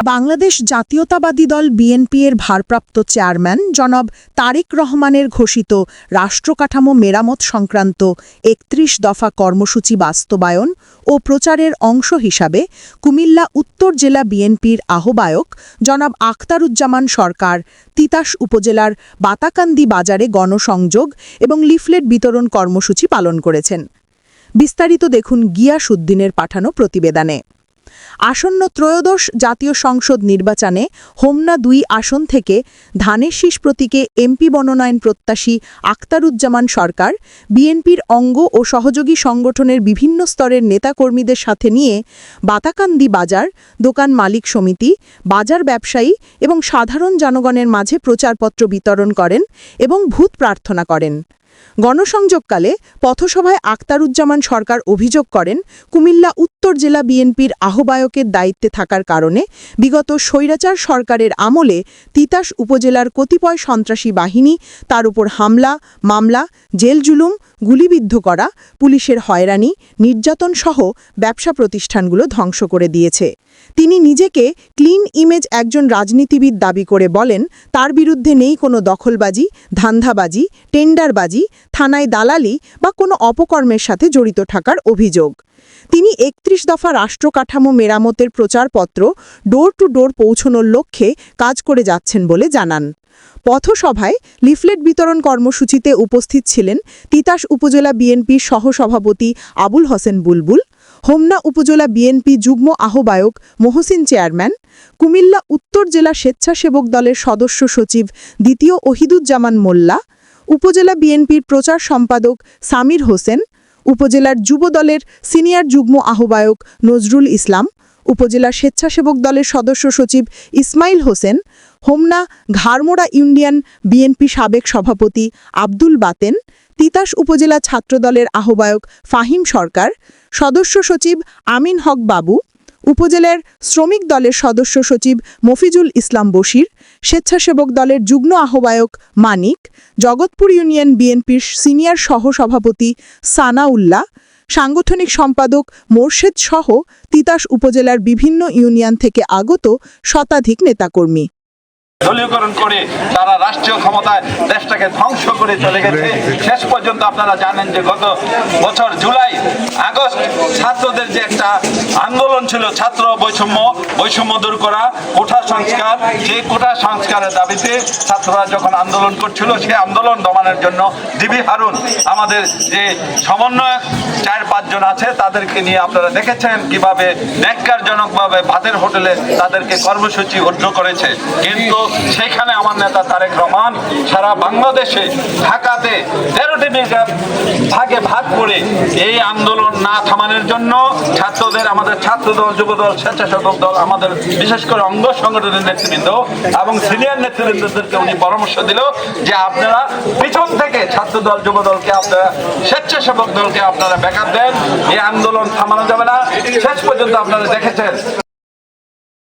বাংলাদেশ জাতীয়তাবাদী দল বিএনপি এর ভারপ্রাপ্ত চেয়ারম্যান জনাব তারেক রহমানের ঘোষিত রাষ্ট্রকাঠামো মেরামত সংক্রান্ত একত্রিশ দফা কর্মসূচি বাস্তবায়ন ও প্রচারের অংশ হিসাবে কুমিল্লা উত্তর জেলা বিএনপির আহ্বায়ক জনাব আখতারুজ্জামান সরকার, তিতাস উপজেলার বাতাকান্দি বাজারে গণসংযোগ এবং লিফলেট বিতরণ কর্মসূচি পালন করেছেন। বিস্তারিত দেখুন গিয়াসুদ্দিনের পাঠানো প্রতিবেদনে। আসন্ন ত্রয়োদশ জাতীয় সংসদ নির্বাচনে হোমনা দুই আসন থেকে ধানের শীষ প্রতীকে এমপি মনোনয়ন প্রত্যাশী আখতারুজ্জামান সরকার, বিএনপির অঙ্গ ও সহযোগী সংগঠনের বিভিন্ন স্তরের নেতাকর্মীদের সাথে নিয়ে বাতাকান্দি বাজার, দোকান মালিক সমিতি, বাজার ব্যবসায়ী এবং সাধারণ জনগণের মাঝে প্রচারপত্র বিতরণ করেন এবং ভূত প্রার্থনা করেন। গণসংযোগকালে পথসভায় আক্তারুজ্জামান সরকার অভিযোগ করেন, কুমিল্লা উত্তর জেলা বিএনপির আহ্বায়কের দায়িত্বে থাকার কারণে বিগত স্বৈরাচার সরকারের আমলে তিতাস উপজেলার কতিপয় সন্ত্রাসী বাহিনী, তার উপর হামলা, মামলা, জেল জুলুম, গুলিবিদ্ধ করা, পুলিশের হয়রানি নির্যাতন সহ ব্যবসা প্রতিষ্ঠানগুলো ধ্বংস করে দিয়েছে। তিনি নিজেকে ক্লিন ইমেজ একজন রাজনীতিবিদ দাবি করে বলেন, তার বিরুদ্ধে নেই কোনো দখলবাজি ধান্ধাবাজি টেন্ডারবাজি থানায় দালালি বা কোনো অপকর্মের সাথে জড়িত থাকার অভিযোগ। তিনি একত্রিশ দফা রাষ্ট্রকাঠামো মেরামতের প্রচারপত্র ডোর টু ডোর পৌঁছনোর লক্ষ্যে কাজ করে যাচ্ছেন বলে জানান। পথসভায় লিফলেট বিতরণ কর্মসূচিতে উপস্থিত ছিলেন তিতাস উপজেলা বিএনপির সহসভাপতি আবুল হোসেন বুলবুল, হোমনা উপজেলা বিএনপি যুগ্ম আহ্বায়ক মহসিন চেয়ারম্যান, কুমিল্লা উত্তর জেলা স্বেচ্ছাসেবক দলের সদস্য সচিব দ্বিতীয় ওহিদুজ্জামান মোল্লা উপজেলা বিএনপির প্রচার সম্পাদক সামির হোসেন, উপজেলার যুব দলের সিনিয়র যুগ্ম আহ্বায়ক নজরুল ইসলাম, উপজেলা স্বেচ্ছাসেবক দলের সদস্য সচিব ইসমাইল হোসেন, হোমনা ঘাড়মোড়া ইউনিয়ন বিএনপি সাবেক সভাপতি আব্দুল বাতেন, তিতাস উপজেলা ছাত্রদলের আহ্বায়ক ফাহিম সরকার, সদস্য সচিব আমিন হক বাবু উপজেলার শ্রমিক দলের সদস্য সচিব মফিজুল ইসলাম বশির, স্বেচ্ছাসেবক দলের যুগ্ম আহ্বায়ক মানিক, জগৎপুর ইউনিয়ন বিএনপির সিনিয়র সহসভাপতি সানাউল্লাহ, সাংগঠনিক সম্পাদক মোর্শেদ সহ তিতাস উপজেলার বিভিন্ন ইউনিয়ন থেকে আগত শতাধিক নেতাকর্মী। দলীয়করণ করে তারা রাষ্ট্রীয় ক্ষমতায় দেশটাকে ধ্বংস করে চলে গেছে। শেষ পর্যন্ত আপনারা জানেন যে গত বছর জুলাই, আগস্ট ছাত্রদের যে একটা আন্দোলন ছিল, ছাত্র বৈষম্য বৈষম্য দূর করা, কোঠা সংস্কার সেই কোঠা সংস্কারের দাবিতে ছাত্ররা যখন আন্দোলন করছিল, সে আন্দোলন দমানের জন্য ডিবি হারুন, আমাদের যে সমন্বয়ক, চার, পাঁচজন আছে, তাদেরকে নিয়ে আপনারা দেখেছেন কীভাবে ন্যাক্কারজনকভাবে ভাতের হোটেলে তাদেরকে কর্মসূচি উদ্ধ করেছে। কিন্তু সেখানে আমার নেতা তারেক রহমান সারা বাংলাদেশে ঢাকাতে তেরোটি ভাগে ভাগ করে এই আন্দোলন না থামানোর জন্য ছাত্রদের, আমাদের ছাত্রদল, যুবদল, স্বেচ্ছাসেবক দল, আমাদের বিশেষ করে অঙ্গ সংগঠনের নেতৃবৃন্দ এবং সিনিয়র নেতৃবৃন্দদেরকে উনি পরামর্শ দিল যে আপনারা পিছন থেকে ছাত্রদল যুবদলকে আপনারা, স্বেচ্ছাসেবক দলকে আপনারা ব্যাকআপ দেন। এই আন্দোলন থামানো যাবে না। শেষ পর্যন্ত আপনারা দেখেছেন।